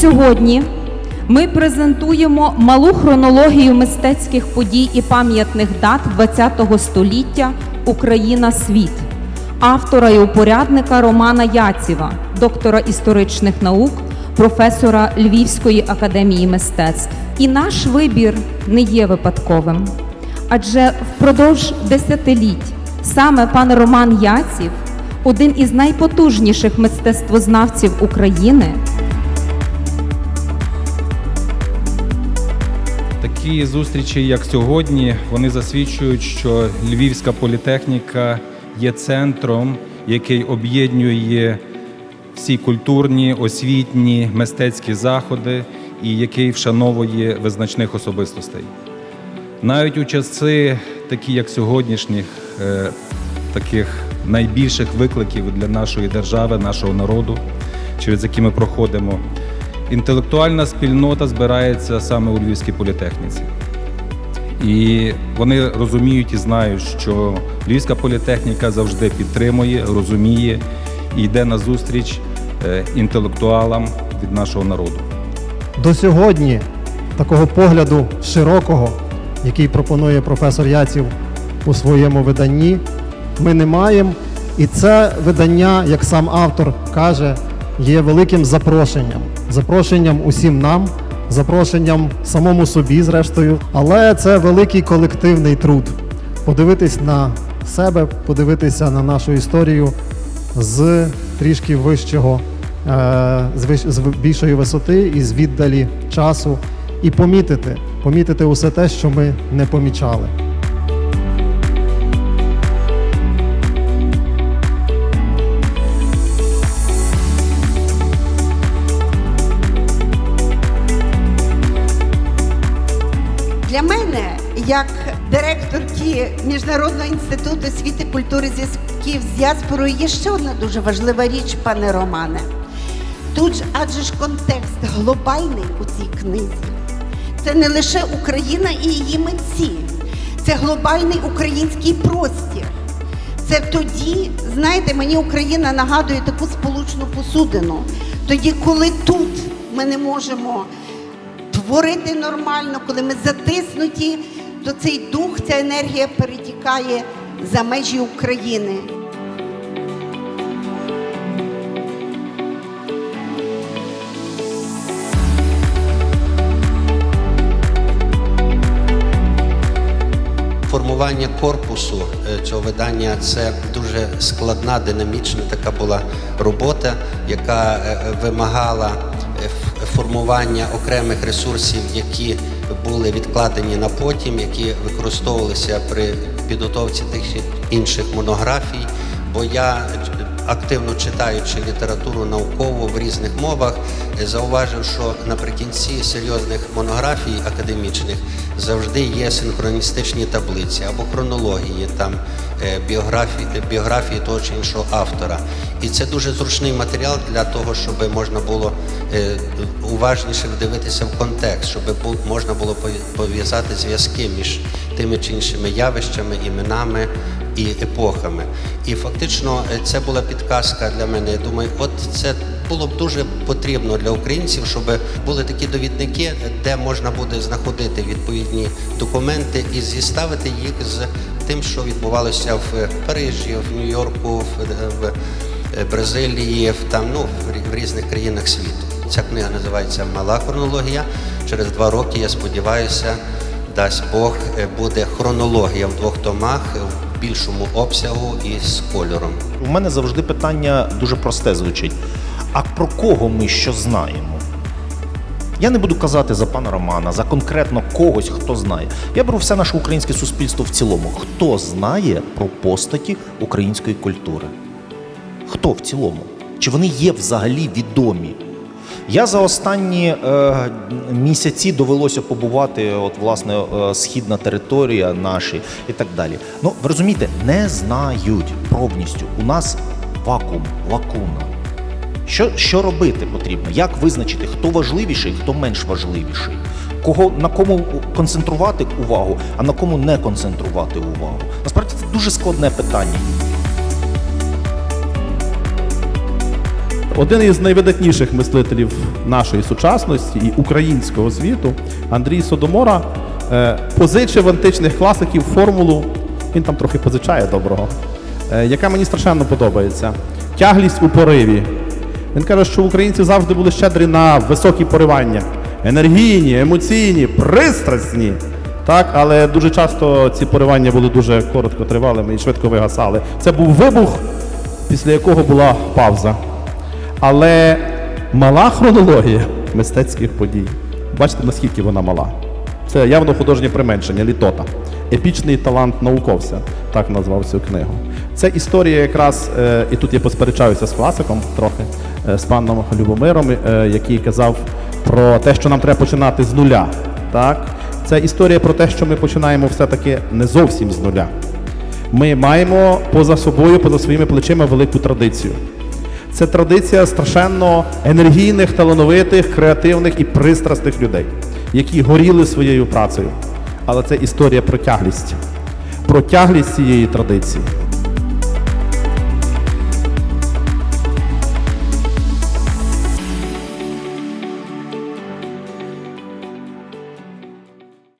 Сьогодні ми презентуємо малу хронологію мистецьких подій і пам'ятних дат ХХ століття Україна світ автора і упорядника Романа Яціва, доктора історичних наук, професора Львівської академії мистецтв. І наш вибір не є випадковим. Адже впродовж десятиліть саме пан Роман Яців, один із найпотужніших мистецтвознавців України, Такі зустрічі, як сьогодні, вони засвідчують, що Львівська політехніка є центром, який об'єднує всі культурні, освітні, мистецькі заходи і який вшановує визначних особистостей. Навіть у часи, такі як сьогоднішніх, е, таких найбільших викликів для нашої держави, нашого народу, через які ми проходимо, інтелектуальна спільнота збирається саме у Львівській політехніці. І вони розуміють і знають, що Львівська політехніка завжди підтримує, розуміє і йде на зустріч е, інтелектуалам від нашого народу. До сьогодні такого погляду широкого, який пропонує професор Яців у своєму виданні, ми не маємо. І це видання, як сам автор каже, є великим запрошенням. Запрошенням усім нам, запрошенням самому собі, зрештою. Але це великий колективний труд. Подивитись на себе, подивитися на нашу історію з трішки вищого, е, з більшої висоти і з віддалі часу, і помітити, помітити усе те, що ми не помічали. Для мене, як директорки Міжнародного інституту освіти культури зв'язків з діаспорою, є ще одна дуже важлива річ, пане Романе. Тут ж адже ж контекст глобальний у цій книзі. Це не лише Україна і її митці, це глобальний український простір. Це тоді, знаєте, мені Україна нагадує таку сполучну посудину. Тоді, коли тут ми не можемо творити нормально, коли ми затиснуті, то цей дух, ця енергія перетікає за межі України. Формування корпусу е, цього видання це дуже складна, динамічна така була робота, яка е, вимагала е, ф- формування окремих ресурсів, які були відкладені на потім, які використовувалися при підготовці тих інших монографій. Бо я активно читаючи літературу наукову в різних мовах, зауважив, що наприкінці серйозних монографій академічних завжди є синхроністичні таблиці або хронології там біографії, біографії того чи іншого автора. І це дуже зручний матеріал для того, щоб можна було е, уважніше вдивитися в контекст, щоб можна було пов'язати зв'язки між тими чи іншими явищами, іменами і епохами. І фактично е, це була підказка для мене. Я думаю, от це було б дуже потрібно для українців, щоб були такі довідники, де можна буде знаходити відповідні документи і зіставити їх з тим, що відбувалося в Парижі, в Нью-Йорку, в, е, Бразилії, в там ну в різних країнах світу. Ця книга називається Мала хронологія. Через два роки я сподіваюся, дасть Бог е, буде хронологія в двох томах в більшому обсягу і з кольором. У мене завжди питання дуже просте звучить. А про кого ми що знаємо? Я не буду казати за пана Романа, за конкретно когось, хто знає. Я беру все наше українське суспільство в цілому. Хто знає про постаті української культури? Хто в цілому? Чи вони є взагалі відомі? Я за останні е, місяці довелося побувати, от власне, е, східна територія наші і так далі. Ну, ви розумієте, не знають повністю. У нас вакуум, лакуна. Що, що робити потрібно? Як визначити, хто важливіший, хто менш важливіший? Кого на кому концентрувати увагу, а на кому не концентрувати увагу? Насправді це дуже складне питання. Один із найвидатніших мислителів нашої сучасності і українського світу Андрій Содомора е, позичив античних класиків формулу, він там трохи позичає доброго, е, яка мені страшенно подобається. Тяглість у пориві. Він каже, що українці завжди були щедрі на високі поривання, енергійні, емоційні, пристрасні. Так, але дуже часто ці поривання були дуже коротко тривалими і швидко вигасали. Це був вибух, після якого була пауза. Але мала хронологія мистецьких подій. Бачите, наскільки вона мала. Це явно художнє применшення, літота. Епічний талант науковця, так назвав цю книгу. Це історія якраз, е, і тут я посперечаюся з класиком трохи, з паном Любомиром, е, який казав про те, що нам треба починати з нуля. Так? Це історія про те, що ми починаємо все-таки не зовсім з нуля. Ми маємо поза собою, поза своїми плечима велику традицію. Це традиція страшенно енергійних, талановитих, креативних і пристрасних людей, які горіли своєю працею. Але це історія про тяглість, про тяглість цієї традиції.